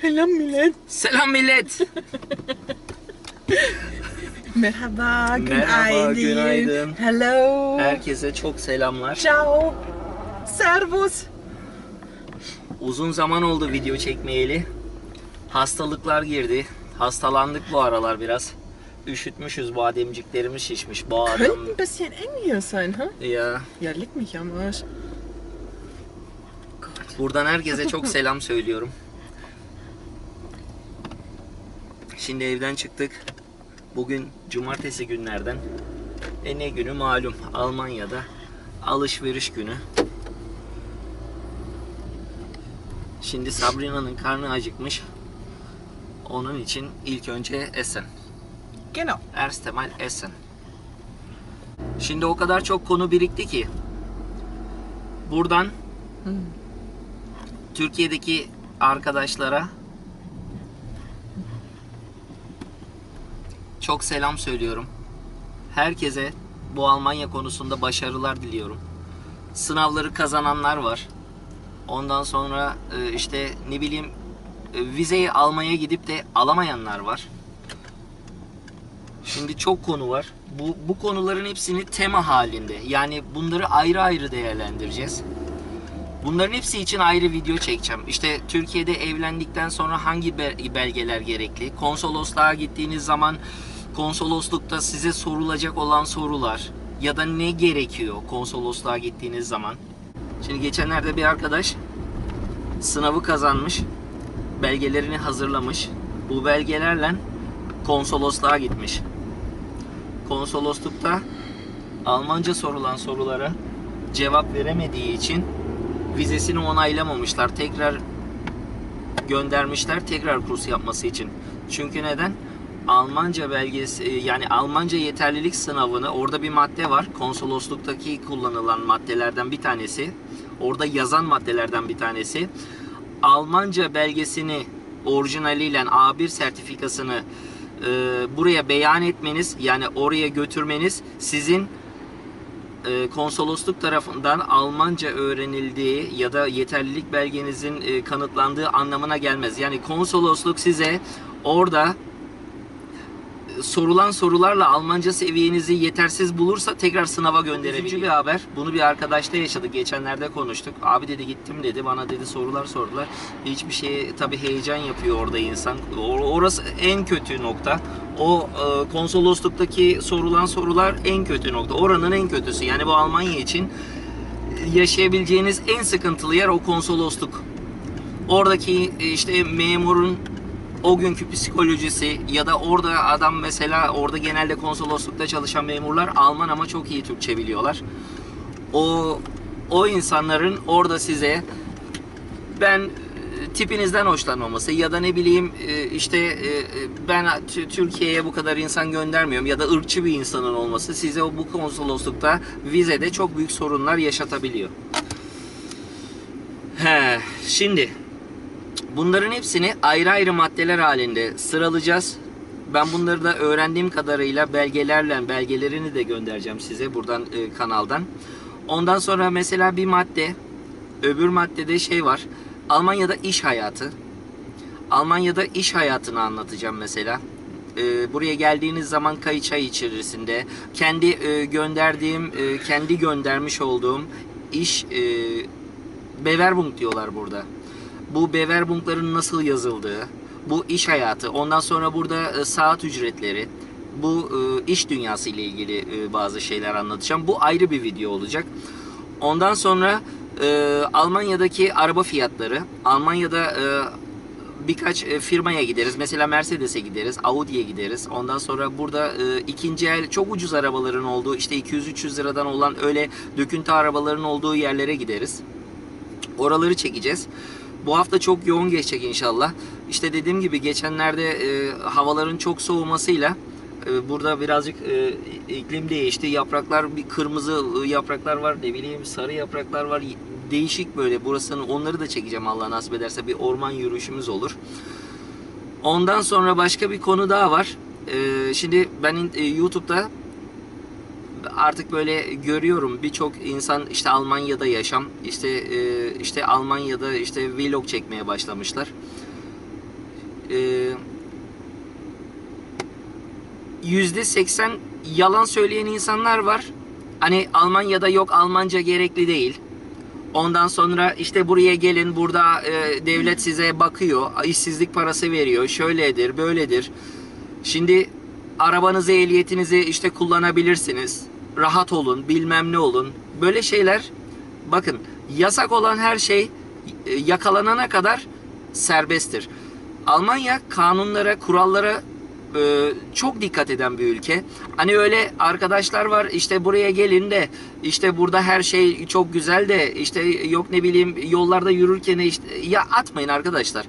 Selam millet. Selam millet. Merhaba, Merhaba, günaydın. günaydın. Hello. Herkese çok selamlar. Ciao. Servus. Uzun zaman oldu video çekmeyeli. Hastalıklar girdi. Hastalandık bu aralar biraz. Üşütmüşüz, bademciklerimiz şişmiş. Boğazım. Könnte ein bisschen eng hier sein, ha? Ya Ja, leg mich am Arsch. buradan herkese çok selam söylüyorum. Şimdi evden çıktık. Bugün cumartesi günlerden. E ne günü malum Almanya'da alışveriş günü. Şimdi Sabrina'nın karnı acıkmış. Onun için ilk önce Essen. Genau. Erst einmal Essen. Şimdi o kadar çok konu birikti ki buradan Türkiye'deki arkadaşlara çok selam söylüyorum. Herkese bu Almanya konusunda başarılar diliyorum. Sınavları kazananlar var. Ondan sonra e, işte ne bileyim e, vizeyi almaya gidip de alamayanlar var. Şimdi çok konu var. Bu, bu konuların hepsini tema halinde. Yani bunları ayrı ayrı değerlendireceğiz. Bunların hepsi için ayrı video çekeceğim. İşte Türkiye'de evlendikten sonra hangi be- belgeler gerekli? Konsolosluğa gittiğiniz zaman konsoloslukta size sorulacak olan sorular ya da ne gerekiyor konsolosluğa gittiğiniz zaman? Şimdi geçenlerde bir arkadaş sınavı kazanmış, belgelerini hazırlamış. Bu belgelerle konsolosluğa gitmiş. Konsoloslukta Almanca sorulan sorulara cevap veremediği için vizesini onaylamamışlar. Tekrar göndermişler tekrar kurs yapması için. Çünkü neden? Almanca belgesi yani Almanca yeterlilik sınavını orada bir madde var. Konsolosluktaki kullanılan maddelerden bir tanesi. Orada yazan maddelerden bir tanesi. Almanca belgesini orijinaliyle A1 sertifikasını e, buraya beyan etmeniz yani oraya götürmeniz sizin e, konsolosluk tarafından Almanca öğrenildiği ya da yeterlilik belgenizin e, kanıtlandığı anlamına gelmez. Yani konsolosluk size orada e, sorulan sorularla Almanca seviyenizi yetersiz bulursa tekrar sınava gönderebilir. Üzücü bir haber. Bunu bir arkadaşla yaşadık. Geçenlerde konuştuk. Abi dedi gittim dedi. Bana dedi sorular sordular. Hiçbir şey tabi heyecan yapıyor orada insan. Or- Orası en kötü nokta. O e, konsolosluktaki sorulan sorular en kötü nokta. Oranın en kötüsü. Yani bu Almanya için yaşayabileceğiniz en sıkıntılı yer o konsolosluk. Oradaki e, işte memurun o günkü psikolojisi ya da orada adam mesela orada genelde konsoloslukta çalışan memurlar Alman ama çok iyi Türkçe biliyorlar. O o insanların orada size ben e, tipinizden hoşlanmaması ya da ne bileyim e, işte e, ben Türkiye'ye bu kadar insan göndermiyorum ya da ırkçı bir insanın olması size bu konsoloslukta vizede çok büyük sorunlar yaşatabiliyor. He, şimdi Bunların hepsini ayrı ayrı maddeler halinde sıralayacağız. Ben bunları da öğrendiğim kadarıyla belgelerle belgelerini de göndereceğim size buradan e, kanaldan. Ondan sonra mesela bir madde, öbür maddede şey var. Almanya'da iş hayatı. Almanya'da iş hayatını anlatacağım mesela. E, buraya geldiğiniz zaman kayı çay içerisinde kendi e, gönderdiğim, e, kendi göndermiş olduğum iş e, Bewerbung diyorlar burada bu Bewerbung'ların nasıl yazıldığı, bu iş hayatı, ondan sonra burada e, saat ücretleri, bu e, iş dünyası ile ilgili e, bazı şeyler anlatacağım. Bu ayrı bir video olacak. Ondan sonra Almanya'daki araba fiyatları, Almanya'da birkaç firmaya gideriz. Mesela Mercedes'e gideriz, Audi'ye gideriz. Ondan sonra burada e, ikinci el çok ucuz arabaların olduğu, işte 200-300 liradan olan öyle döküntü arabaların olduğu yerlere gideriz. Oraları çekeceğiz. Bu hafta çok yoğun geçecek inşallah. İşte dediğim gibi geçenlerde e, havaların çok soğumasıyla e, burada birazcık e, iklim değişti. Yapraklar bir kırmızı e, yapraklar var, ne bileyim sarı yapraklar var. Değişik böyle. Burasının onları da çekeceğim Allah nasip ederse bir orman yürüyüşümüz olur. Ondan sonra başka bir konu daha var. E, şimdi ben e, YouTube'da artık böyle görüyorum birçok insan işte Almanya'da yaşam işte e, işte Almanya'da işte vlog çekmeye başlamışlar. e, yüzde seksen yalan söyleyen insanlar var. Hani Almanya'da yok Almanca gerekli değil. Ondan sonra işte buraya gelin burada e, devlet size bakıyor, işsizlik parası veriyor, şöyledir, böyledir. Şimdi arabanızı, ehliyetinizi işte kullanabilirsiniz. Rahat olun, bilmem ne olun. Böyle şeyler bakın yasak olan her şey e, yakalanana kadar serbesttir. Almanya kanunlara, kurallara e, çok dikkat eden bir ülke. Hani öyle arkadaşlar var işte buraya gelin de işte burada her şey çok güzel de işte yok ne bileyim yollarda yürürken işte ya atmayın arkadaşlar.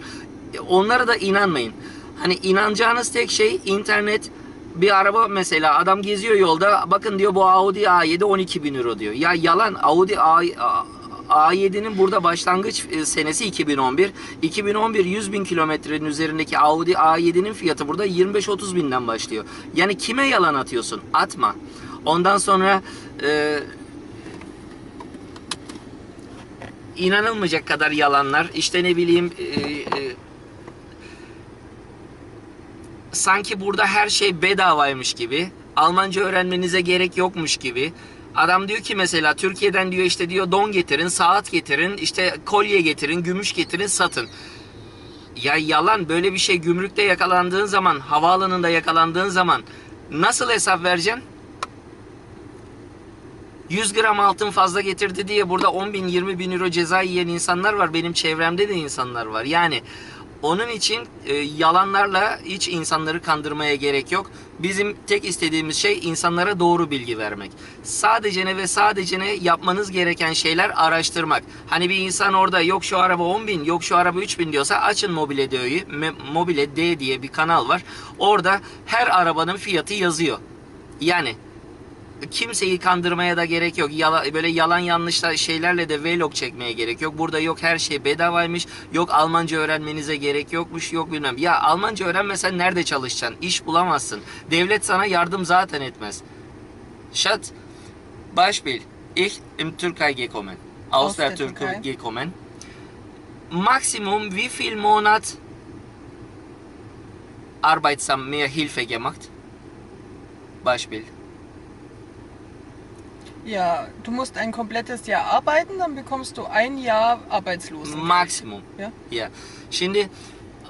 Onlara da inanmayın. Hani inanacağınız tek şey internet bir araba mesela adam geziyor yolda bakın diyor bu Audi A7 12 bin euro diyor. Ya yalan Audi A, A- A7'nin burada başlangıç e, senesi 2011. 2011 100 bin kilometrenin üzerindeki Audi A7'nin fiyatı burada 25-30 binden başlıyor. Yani kime yalan atıyorsun? Atma. Ondan sonra e, inanılmayacak kadar yalanlar. İşte ne bileyim e, e, sanki burada her şey bedavaymış gibi. Almanca öğrenmenize gerek yokmuş gibi. Adam diyor ki mesela Türkiye'den diyor işte diyor don getirin, saat getirin, işte kolye getirin, gümüş getirin, satın. Ya yalan böyle bir şey gümrükte yakalandığın zaman, havaalanında yakalandığın zaman nasıl hesap vereceksin? 100 gram altın fazla getirdi diye burada 10 bin 20 bin euro ceza yiyen insanlar var. Benim çevremde de insanlar var. Yani onun için e, yalanlarla hiç insanları kandırmaya gerek yok. Bizim tek istediğimiz şey insanlara doğru bilgi vermek. Sadece ne ve sadece ne yapmanız gereken şeyler araştırmak. Hani bir insan orada yok şu araba 10 bin yok şu araba 3 bin diyorsa açın Mobile D'yi. Mobile D diye bir kanal var. Orada her arabanın fiyatı yazıyor. Yani kimseyi kandırmaya da gerek yok. Yala, böyle yalan yanlış da şeylerle de vlog çekmeye gerek yok. Burada yok her şey bedavaymış. Yok Almanca öğrenmenize gerek yokmuş. Yok bilmem. Ya Almanca öğrenmesen nerede çalışacaksın? İş bulamazsın. Devlet sana yardım zaten etmez. Schatz, Beispiel. Ich im Türkei gekommen. Aus, der, Türkei gekommen. Maximum wie viel Monat arbeitsam mir Hilfe gemacht? Beispiel. Ja, du musst ein komplettes Jahr arbeiten, dann bekommst du ein Jahr Arbeitslosengeld. Maksimum. Ja. Ya. Şimdi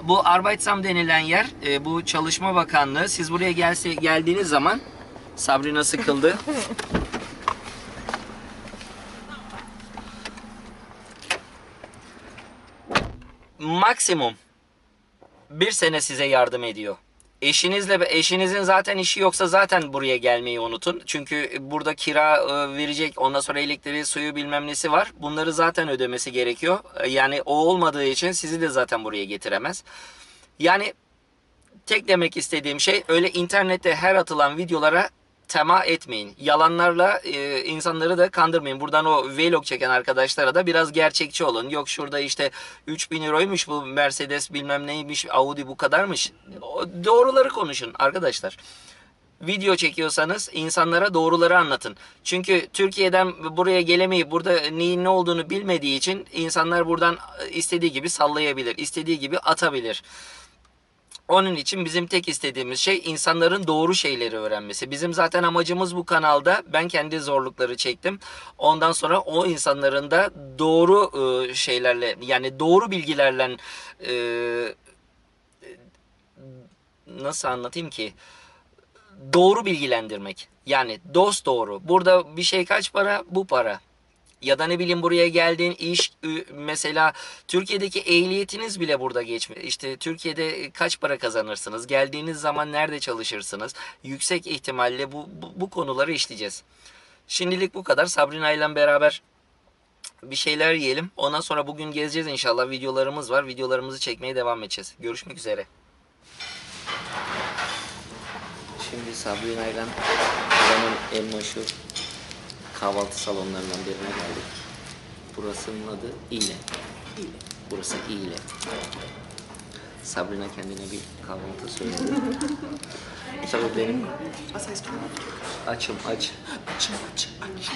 bu Arbeitsam denilen yer, e, bu Çalışma Bakanlığı. Siz buraya gelse geldiğiniz zaman Sabrina sıkıldı. Maksimum bir sene size yardım ediyor. Eşinizle eşinizin zaten işi yoksa zaten buraya gelmeyi unutun. Çünkü burada kira e, verecek, ondan sonra elektriği, suyu bilmem nesi var. Bunları zaten ödemesi gerekiyor. E, Yani o olmadığı için sizi de zaten buraya getiremez. Yani tek demek istediğim şey öyle internette her atılan videolara tema etmeyin. Yalanlarla e, insanları da kandırmayın. Buradan o vlog çeken arkadaşlara da biraz gerçekçi olun. Yok şurada işte 3000 euroymuş bu Mercedes bilmem neymiş Audi bu kadarmış. Doğruları konuşun arkadaşlar. Video çekiyorsanız insanlara doğruları anlatın. Çünkü Türkiye'den buraya gelemeyip burada neyin ne olduğunu bilmediği için insanlar buradan istediği gibi sallayabilir. istediği gibi atabilir. Onun için bizim tek istediğimiz şey insanların doğru şeyleri öğrenmesi. Bizim zaten amacımız bu kanalda. Ben kendi zorlukları çektim. Ondan sonra o insanların da doğru e, şeylerle yani doğru bilgilerle e, nasıl anlatayım ki? Doğru bilgilendirmek. Yani dost doğru. Burada bir şey kaç para? Bu para. Ya da ne bileyim buraya geldiğin iş mesela Türkiye'deki ehliyetiniz bile burada geçme. İşte Türkiye'de kaç para kazanırsınız? Geldiğiniz zaman nerede çalışırsınız? Yüksek ihtimalle bu, bu, bu konuları işleyeceğiz. Şimdilik bu kadar. Sabrina ile beraber bir şeyler yiyelim. Ondan sonra bugün gezeceğiz inşallah. Videolarımız var. Videolarımızı çekmeye devam edeceğiz. Görüşmek üzere. Şimdi Sabrina ile en meşhur kahvaltı salonlarından birine geldik. Burasının adı İle. Burası İle. Sabrina kendine bir kahvaltı söyledi. Tabii benim Was heißt du? açım aç. Aç, aç, aç.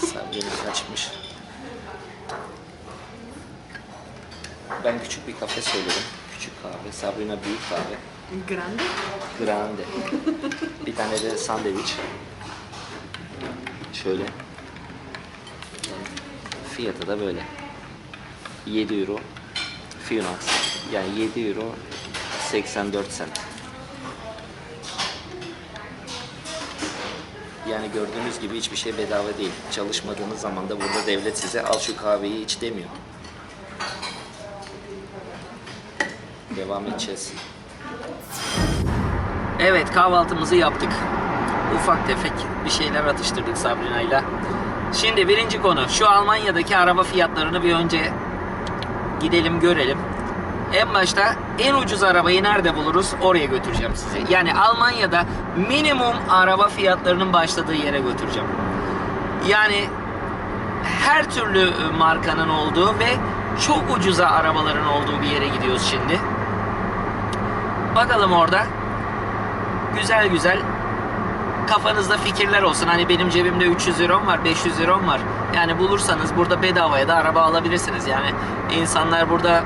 Sabrina açmış. Ben küçük bir kafe söyledim. küçük kahve, Sabrina büyük kahve. Grande. Grande. bir tane de sandviç. Şöyle. Fiyatı da böyle. 7 euro. Fionax. Yani 7 euro 84 sent. Yani gördüğünüz gibi hiçbir şey bedava değil. Çalışmadığınız zaman da burada devlet size al şu kahveyi iç demiyor. Devam edeceğiz. Evet kahvaltımızı yaptık. Ufak tefek bir şeyler atıştırdık Sabrina'yla. Şimdi birinci konu şu Almanya'daki araba fiyatlarını bir önce gidelim görelim. En başta en ucuz arabayı nerede buluruz oraya götüreceğim sizi. Yani Almanya'da minimum araba fiyatlarının başladığı yere götüreceğim. Yani her türlü markanın olduğu ve çok ucuza arabaların olduğu bir yere gidiyoruz şimdi. Bakalım orada güzel güzel kafanızda fikirler olsun. Hani benim cebimde 300 euro var, 500 euro var. Yani bulursanız burada bedavaya da araba alabilirsiniz. Yani insanlar burada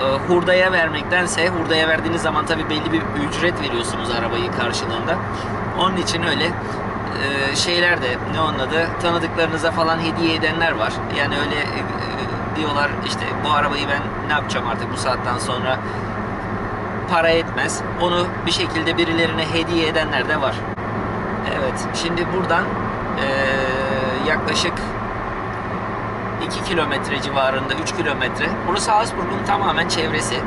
e, hurdaya vermektense hurdaya verdiğiniz zaman tabii belli bir ücret veriyorsunuz arabayı karşılığında. Onun için öyle e, şeyler de ne onun adı tanıdıklarınıza falan hediye edenler var. Yani öyle e, e, diyorlar işte bu arabayı ben ne yapacağım artık bu saatten sonra para etmez. Onu bir şekilde birilerine hediye edenler de var. Evet, şimdi buradan eee, yaklaşık 2 kilometre civarında, 3 kilometre. Burası Augsburg'un tamamen çevresi.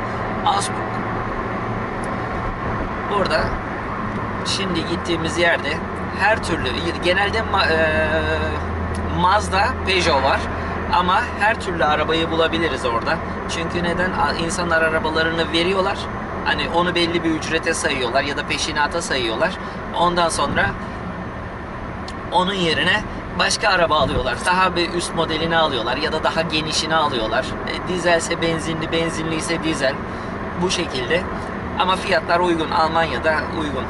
Augsburg. Burada şimdi gittiğimiz yerde her türlü, genelde eee, Mazda, Peugeot var. Ama her türlü arabayı bulabiliriz orada. Çünkü neden? İnsanlar arabalarını veriyorlar. Hani onu belli bir ücrete sayıyorlar ya da peşinata sayıyorlar. Ondan sonra onun yerine başka araba alıyorlar. Daha bir üst modelini alıyorlar ya da daha genişini alıyorlar. E, dizelse benzinli, benzinli ise dizel. Bu şekilde. Ama fiyatlar uygun. Almanya'da uygun.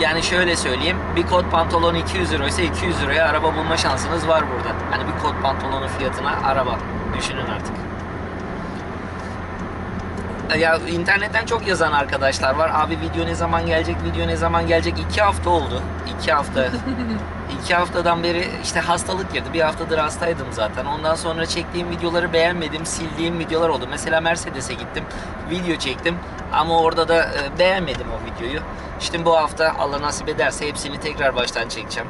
Yani şöyle söyleyeyim. Bir kot pantolon 200 euro ise 200 liraya araba bulma şansınız var burada. Hani bir kot pantolonun fiyatına araba. Düşünün artık. Ya internetten çok yazan arkadaşlar var. Abi video ne zaman gelecek, video ne zaman gelecek? İki hafta oldu. İki hafta. iki haftadan beri işte hastalık girdi. Bir haftadır hastaydım zaten. Ondan sonra çektiğim videoları beğenmedim. Sildiğim videolar oldu. Mesela Mercedes'e gittim. Video çektim. Ama orada da e, beğenmedim o videoyu. İşte bu hafta Allah nasip ederse hepsini tekrar baştan çekeceğim.